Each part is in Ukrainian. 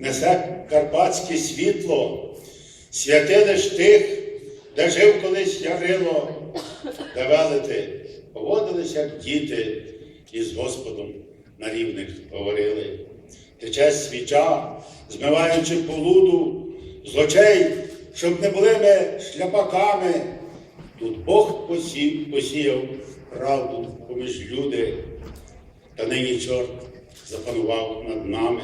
несе карпатське світло, святили ж тих, де жив колись Ярило, де велити, поводились, як діти, і з Господом на рівних говорили. Тече свіча, змиваючи полуду з очей, щоб не були ми шляпаками. Тут Бог посів, посіяв правду поміж люди, та нині чорт запанував над нами.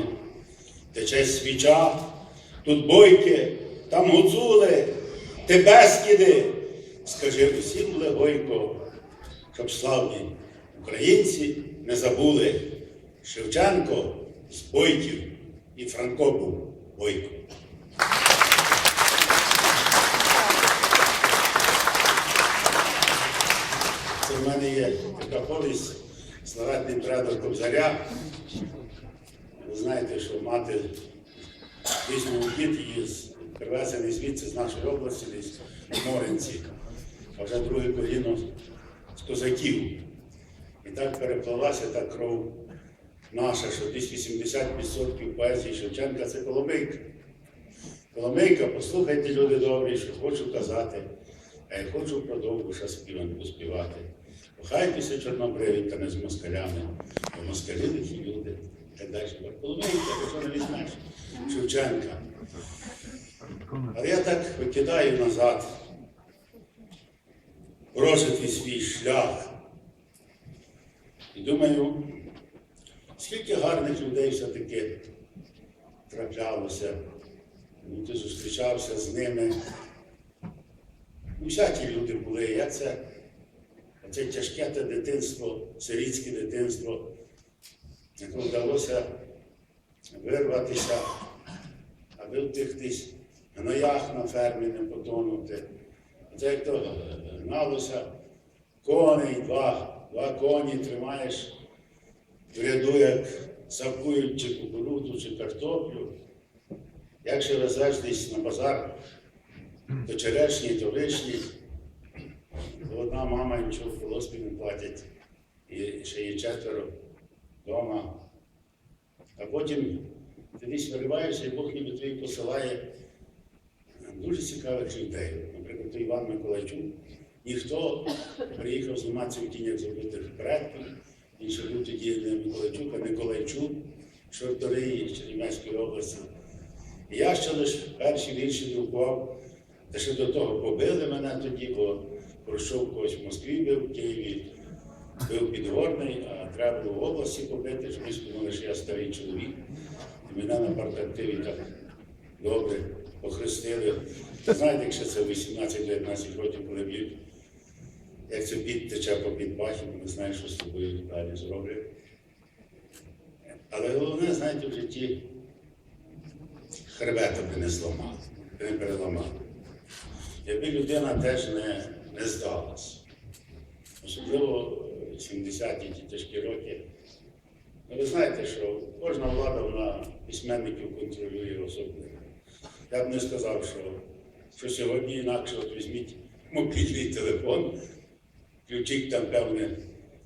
Тече свіча, тут бойки, там гуцули, ти безкіди. Скажи усім легойко, щоб славні українці не забули. Шевченко з бойків і Франко був бойко. Це в мене є така повість славетний предок Кобзаря. Знаєте, що мати пісню дід її привезений звідси з нашої області, десь в Моринці, а вже друге коліно з козаків. І так переплалася та кров наша, що десь 80% поезії Шевченка це Коломийка. Коломийка, послухайте, люди добрі, що хочу казати, а я хочу продовгу ще співанку співати. Кохайтеся чорнобриві та не з москалями, бо москалі лихі люди. Так далі. Що не візьмеш? Шевченка. Але я так викидаю назад прожитий свій шлях. І думаю, скільки гарних людей все-таки траплялося. Ну, ти зустрічався з ними. Всякі люди були. Я це, це тяжке те дитинство, сирітське дитинство, яке вдалося вирватися, аби в тих десь гноях на фермі не потонути. Це як то гналося коней, два, два коні тримаєш в ряду, як сапкують чи кукурудзу, чи картоплю. Як ще везеш десь на базар, то черешні, то вишні, то одна мама нічого в колоспі не платять, і ще є четверо вдома. А потім ти десь вириваєшся, і Бог ніби тобі посилає дуже цікавих людей. Наприклад, той Іван Миколайчук. Ніхто приїхав зніматися в тінях забутих предків, він ще був тоді не Миколайчук, а Николайчук, Шорториї з Чернівецької області. Я ще лише перші вірші друкував, та ще до того побили мене тоді, бо пройшов когось в Москві, бив в Києві, бив підгорний, а треба було в області щоб всі думали, що я старий чоловік. І мене на партактиві так добре охрестили. Знаєте, якщо це 18-19 років, коли б'ють, як це під тече по підпахі, не знаєш, що з тобою далі зроблять. Але головне, знаєте, в житті хребета би не зламав, би не переламав. Якби людина теж не, не здалась. Особливо 70-ті ті тяжкі роки. Ну, ви знаєте, що кожна влада вона письменників контролює особливо. Я б не сказав, що, що сьогодні інакше от візьміть мобільний телефон, включіть там певне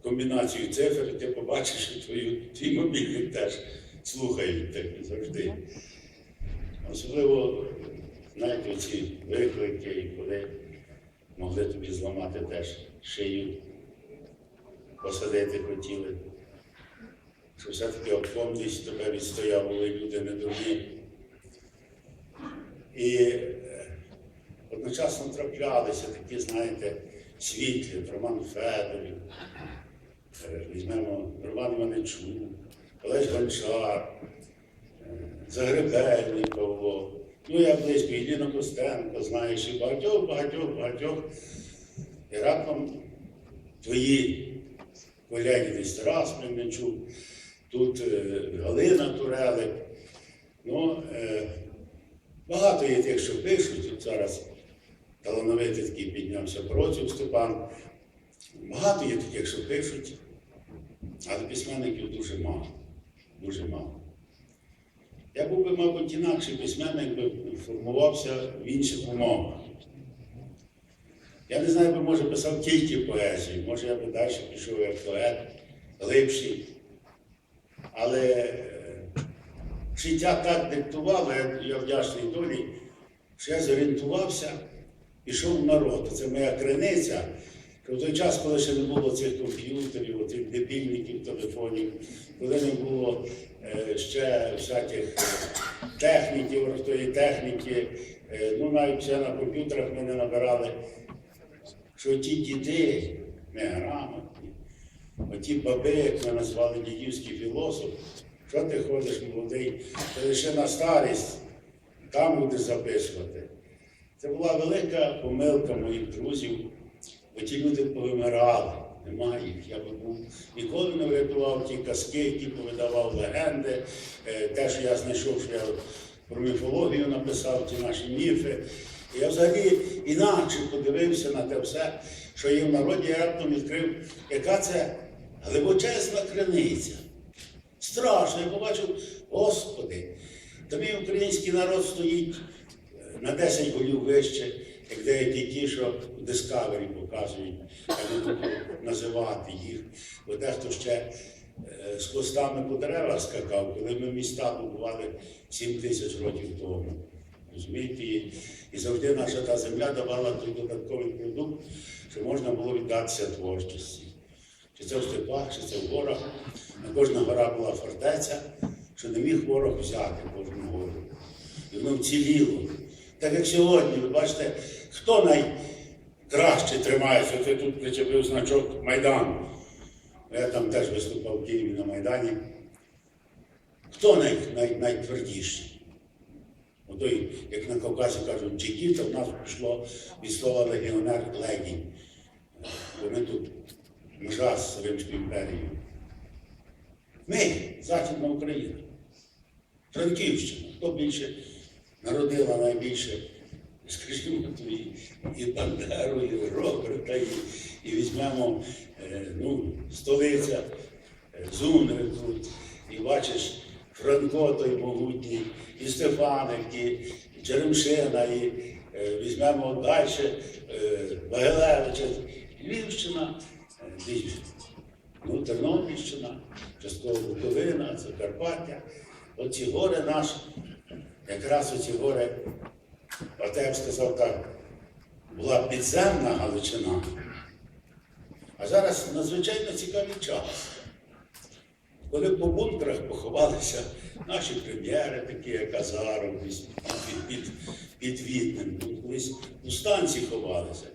комбінацію цифр, і ти побачиш, що твою, твій мобільник теж слухають так завжди. Особливо, знаєте, ці виклики, коли могли тобі зламати теж шию, посадити хотіли. Що все-таки опомнись тебе відстояли люди не дурні. І е, одночасно траплялися такі, знаєте, світлі, Роман Федорів, е, візьмемо Роман Іваничук, Олесь Гончар, е, Загребельний ну я близько, Іліна Костенко, знаєш, і багатьох, багатьох, багатьох. І раптом твої коляні десь Тарас Мельничук, тут е, Галина Турелик. Ну, е, багато є тих, що пишуть. От зараз талановитий такий піднявся Процюк Степан. Багато є таких, що пишуть, але письменників дуже мало. Дуже мало. Я був би, мабуть, інакший письменник би формувався в інших умовах. Я не знаю, би, може, писав тільки поезію, може я би далі пішов як поет, глибший. Але е, життя так диктувало, я, вдячний долі, що я зорієнтувався, пішов в народ. Це моя криниця. В той час, коли ще не було цих комп'ютерів, цих дебільників, телефонів, коли не було е, ще всяких е, техніків, ростої техніки, ну навіть ще на комп'ютерах ми не набирали, що ті діти неграмотні, оті баби, як ми назвали дідівський філософ, що ти ходиш молодий, ти лише на старість, там будеш записувати. Це була велика помилка моїх друзів, бо ті люди повимирали. Немає їх. Я би був ніколи не врятував ті казки, які повидавав легенди, е, те, що я знайшов, що я про міфологію написав, ті наші міфи. Я взагалі інакше подивився на те все, що є в народі, я раптом відкрив, яка це глибочезна криниця. Страшно, я побачив, Господи, та мій український народ стоїть е, на 10 голів вище, як деякі ті, що в Discovery показують, я не буду називати їх. Бо дехто ще е, з хвостами по деревах скакав, коли ми міста будували 7 тисяч років тому. Розумієте, і, і завжди наша та земля давала той додатковий продукт, що можна було віддатися творчості. Чи це в степах, чи це в горах. На кожна гора була фортеця, що не міг ворог взяти кожну гору. І воно вціліло. Так як сьогодні, ви бачите, хто найкраще тримається, ти тут причепив значок Майдану. Я там теж виступав в Києві на Майдані. Хто най, най, найтвердіший? Отой, як на Кавказі кажуть, джигіт, то в нас пішло від слова легіонер легінь. Бо ми тут межа з Римською імперією. Ми, Західна Україна, Франківщина, хто більше народила найбільше, скажімо, і Бандеру, і Роберта, і, і візьмемо е, ну, столиця е, Зунри тут, і бачиш Франко той могутній, і Стефаник, і, Черемшина, і е, візьмемо далі е, Львівщина, е, більше. Ну, Тернопільщина, частково Буковина, Закарпаття. Оці гори наші, якраз оці гори, от я б сказав так, була підземна Галичина. А зараз надзвичайно цікавий час. Коли по бункерах поховалися наші прем'єри, такі як Азаров, під, під, під Віднем, ну, колись у станції ховалися.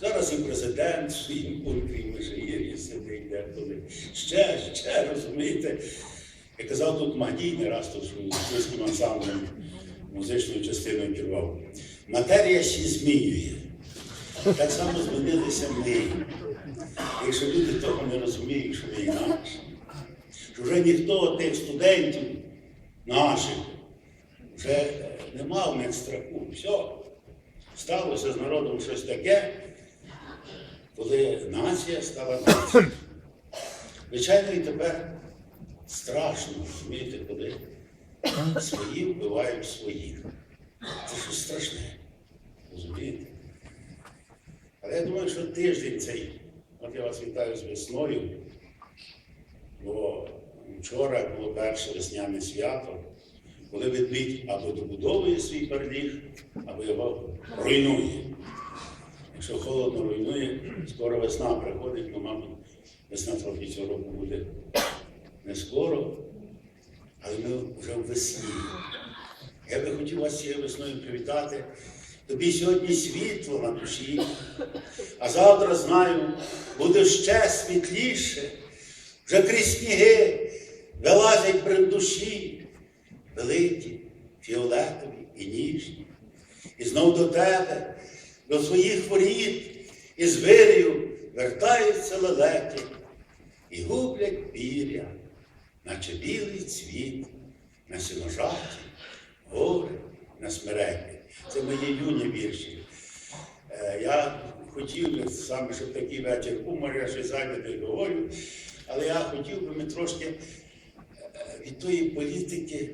Зараз і президент в своїм бункері Межигір'ї сидить деколи. Ще, ще, розумієте. Я казав тут Магдій не раз тут свійським ансамблем музичною частиною керував. Матерія всі змінює. Так само змінилися ми. Якщо люди того не розуміють, що ми інакше вже ніхто тих студентів наших вже е, не мав в них страху. Все, сталося з народом щось таке, коли нація стала нацією. Звичайно, і тепер страшно, розумієте, коли свої вбивають своїх. Це щось страшне. Розумієте? Але я думаю, що тиждень цей, от я вас вітаю з весною. Бо вчора було перше весняне свято, коли ведмідь або добудовує свій перліг, або його руйнує. Якщо холодно руйнує, скоро весна приходить, ну, мабуть, весна трохи цього року буде не скоро, але ми вже в весні. Я би хотів вас цією весною привітати. Тобі сьогодні світло на душі, а завтра знаю, буде ще світліше. Вже крізь сніги вилазять при душі, великі, фіолетові і ніжні. І знов до тебе, до своїх воріт, із вирію вертаються лелеки і гублять пір'я, наче білий цвіт на сіножаті, гори на смерекі. Це мої юні вірші. Е, Я хотів би саме, щоб такий вечір гумор, я ще зайнятий говорю, але я хотів би ми трошки від тої політики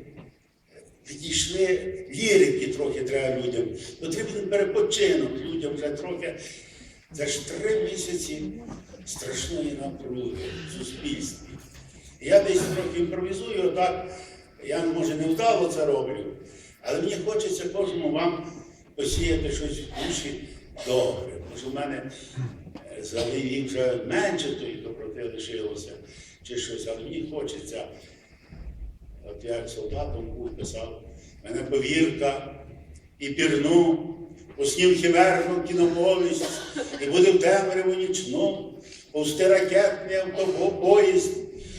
відійшли, лірики трохи треба людям. Потрібен перепочинок людям вже трохи. Це ж три місяці страшної напруги в суспільстві. Я десь трохи імпровізую, отак Я, може, не вдало це роблю, але мені хочеться кожному вам посіяти щось в душі добре. Може, в мене е, за вік вже менше тої доброти лишилося, чи щось, але мені хочеться. От я як солдатом був писав, мене повірка і пірну, уснів химерну кіноповість, і буде в темряву нічну, повсти ракетний автобоїзд,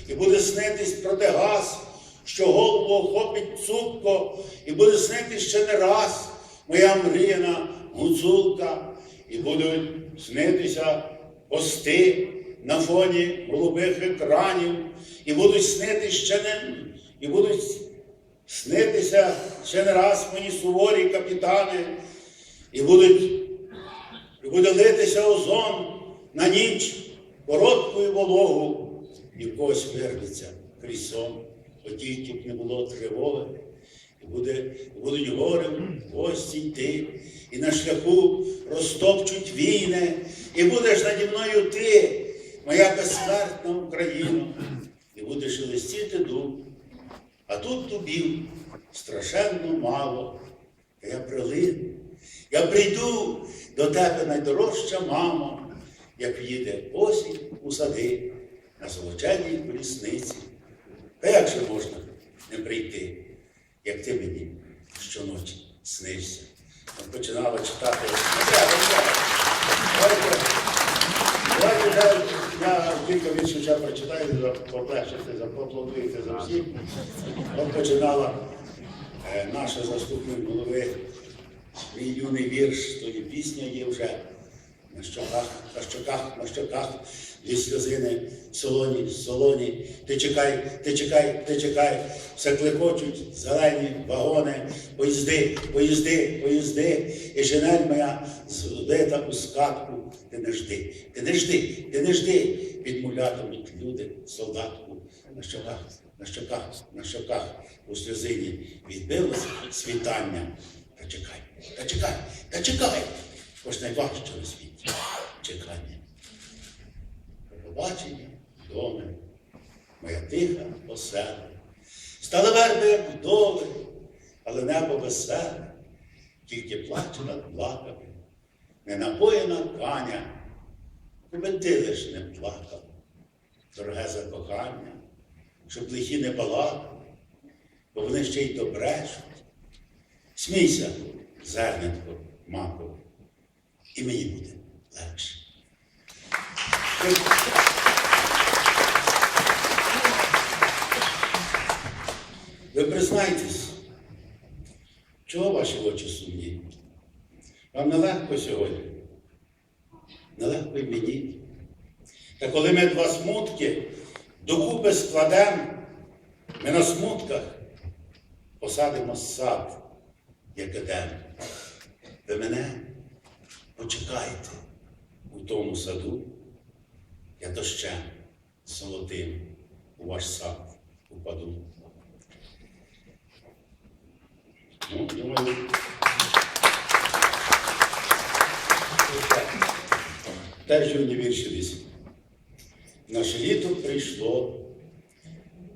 і буде снитись протигаз, що голову охопить цупко, і буде снитись ще не раз моя мріяна гуцулка, і будуть снитися пости на фоні голубих екранів, і будуть снитись ще не і будуть снитися ще не раз мені суворі капітани, і будуть, і буде литися озон на ніч короткою вологу, і когось вирветься крізь сон, от тільки б не було тривоги. І буде, будуть гори в гості йти, і на шляху розтопчуть війни, і будеш наді мною ти, моя безсмертна Україна, і будеш шелестіти дуб. А тут дубів страшенно мало. Та я прилину. Я прийду до тебе найдорожча мама, як в'їде осінь у сади на золоченій колісниці. Та як же можна не прийти, як ти мені щоночі снишся? От починала читати. Давайте, давайте вже я кілька віршів ще прочитаю, за- поплещете, за- всіх. От починала е, наша заступник голови, мій юний вірш, то і пісня є вже на щоках, на щоках, на щоках, дві сльозини, солоні, солоні. Ти чекай, ти чекай, ти чекай, все клекочуть зелені вагони, поїзди, поїзди, поїзди, і шинель моя збита у скатку. Ти не жди, ти не жди, ти не жди, підмулятимуть люди, солдатку на щоках, на щоках, на щоках у сльозині відбилось світання. Та чекай, та чекай, та чекай, ж найважче у світі чекання. Побачення, доми, моя тиха осела. Стали верби, як вдови, але небо веселе, тільки плаче над плаками, не напоєна каня, коли ти лиш не плакав, дороге за кохання, щоб лихі не балакали, бо вони ще й добрешуть. Смійся, зернятко макове, і мені буде легше. Ви признайтесь, чого ваші очі сумні? Вам нелегко сьогодні? Нелегко й мені. Та коли ми два смутки докупи складемо, ми на смутках посадимо сад, як Едем. Ви мене почекайте у тому саду, я дощем золотим у ваш сад упаду. Ну, теж юні вірші десь. Наше літо прийшло,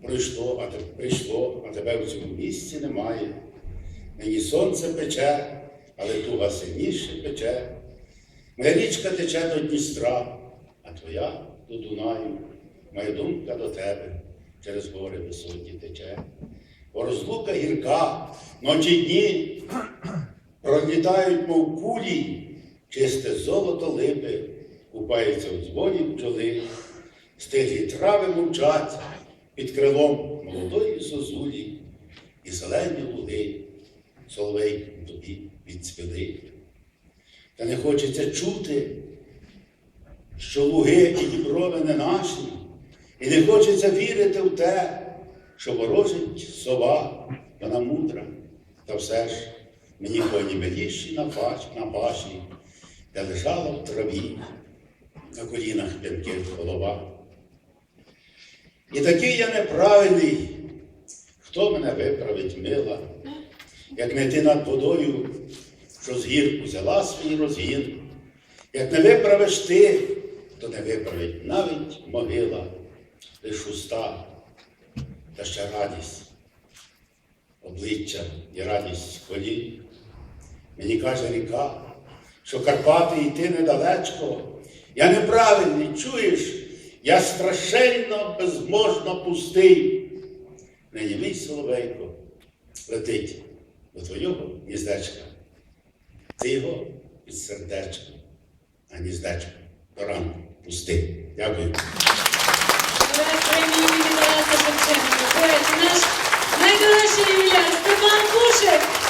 пройшло, а те прийшло, а тебе в цьому місці немає. Нині сонце пече, але туга сильніше пече. Моя річка тече до Дністра, а твоя до Дунаю. Моя думка до тебе через гори високі тече. Розлука гірка, ночі дні пролітають, мов кулі, чисте золото липи, купаються у дзвоні бджоли, стиглі трави мовчать під крилом молодої зозулі. І зелені луги, соловей тобі відцвіли. Та не хочеться чути, що луги і діброви не наші, і не хочеться вірити в те, що ворожить сова, вона мудра, та все ж мені коні миліші на паші, на паші, де лежала в траві, на колінах п'янких голова. І такий я неправильний, хто мене виправить мила, як не ти над водою, що з гір взяла свій розгін, як не виправиш ти, то не виправить навіть могила, лиш уста та ще радість обличчя і радість колін. Мені каже ріка, що Карпати йти недалечко. Я неправильний, чуєш? Я страшенно безможно пустий. Нині мій соловейко летить до твого гніздечка. Ти його під сердечко, а гніздечко до ранку пусти. Дякую говорить наш найкращий ім'я Степан Кушик.